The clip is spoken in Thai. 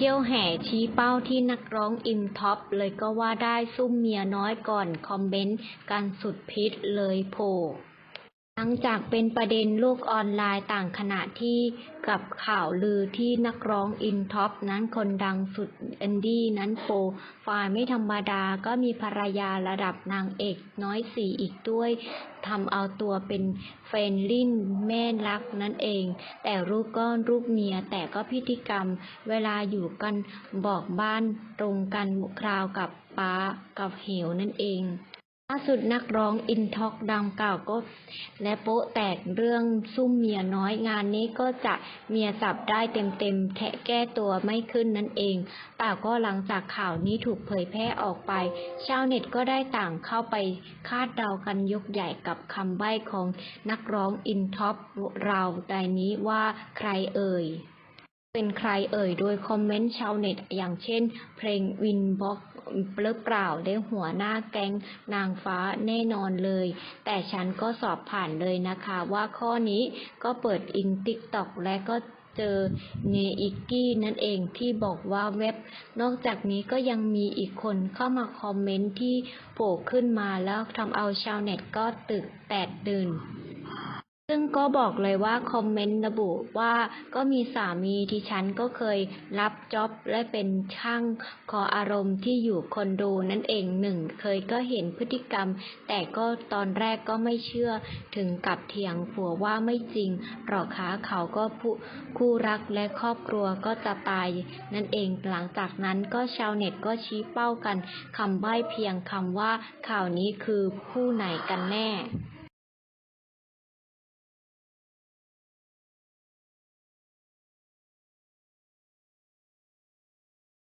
เที่ยวแห่ชี้เป้าที่นักร้องอิมท็อปเลยก็ว่าได้ซุ่มเมียน้อยก่อนคอมเมนต์กันสุดพิษเลยโผ หลังจากเป็นประเด็นโลกออนไลน์ต่างขณะที่กับข่าวลือที่นักร้องอินท็อปนั้นคนดังสุดแอนดี้นั้นโปรไฟล์ไม่ธรรมดาก็มีภรรยาระดับนางเอกน้อยสีอีกด้วยทำเอาตัวเป็นเฟนลิ่นแม่รักนั่นเอง แต่รูปก็รูปเมียแต่ก็พิธีกรรม เวลาอยู่กันบอกบ้านตรงกันคราวกับป้ากับเหวนั่นเอง ล่าสุดนักร้องอินท็อกดังกล่าวก็ และโป๊ะแตกเรื่องซุ่มเมียน้อยงานนี้ก็จะเมียสับได้เต็มๆแทะแก้ตัวไม่ขึ้นนั่นเองแต่ก็หลังจากข่าวนี้ถูกเผยแพร่ออกไป ชาวเน็ตก็ได้ต่างเข้าไปคาดเดากันยกใหญ่กับคำใบ้ของนักร้องอินท็อปเราใดนี้ว่าใครเอ่ย เป็นใครเอ่ย โดยคอมเมนต์ชาวเน็ต อย่างเช่น เพลงวินบ็อกหรือเปล่าได้หัวหน้าแก๊งนางฟ้าแน่นอนเลย แต่ฉันก็สอบผ่านเลยนะคะว่าข้อนี้ก็เปิดอินติ๊กตอกและก็เจอเนอิกกี้นั่นเองที่บอกว่าเว็บ นอกจากนี้ก็ยังมีอีกคนเข้ามาคอมเมนต์ที่โผล่ขึ้นมาแล้วทำเอาชาวเน็ตก็ตึกแตกตื่น ซึ่งก็บอกเลยว่าคอมเมนต์ระบุว่าก็มีสามีที่ฉันก็เคยรับจ็อบและเป็นช่างคออารมณ์ที่อยู่คอนโดนั่นเองหนึ่งเคยก็เห็นพฤติกรรม แต่ก็ตอนแรกก็ไม่เชื่อถึงกับเถียงผัวว่าไม่จริงหรอกคะเขาก็ผู้คู่รักและครอบครัวก็จะตายนั่นเองหลังจากนั้นก็ชาวเน็ตก็ชี้เป้ากันคำใบ้เพียงคำว่าข่าวนี้คือผู้ไหนกันแน่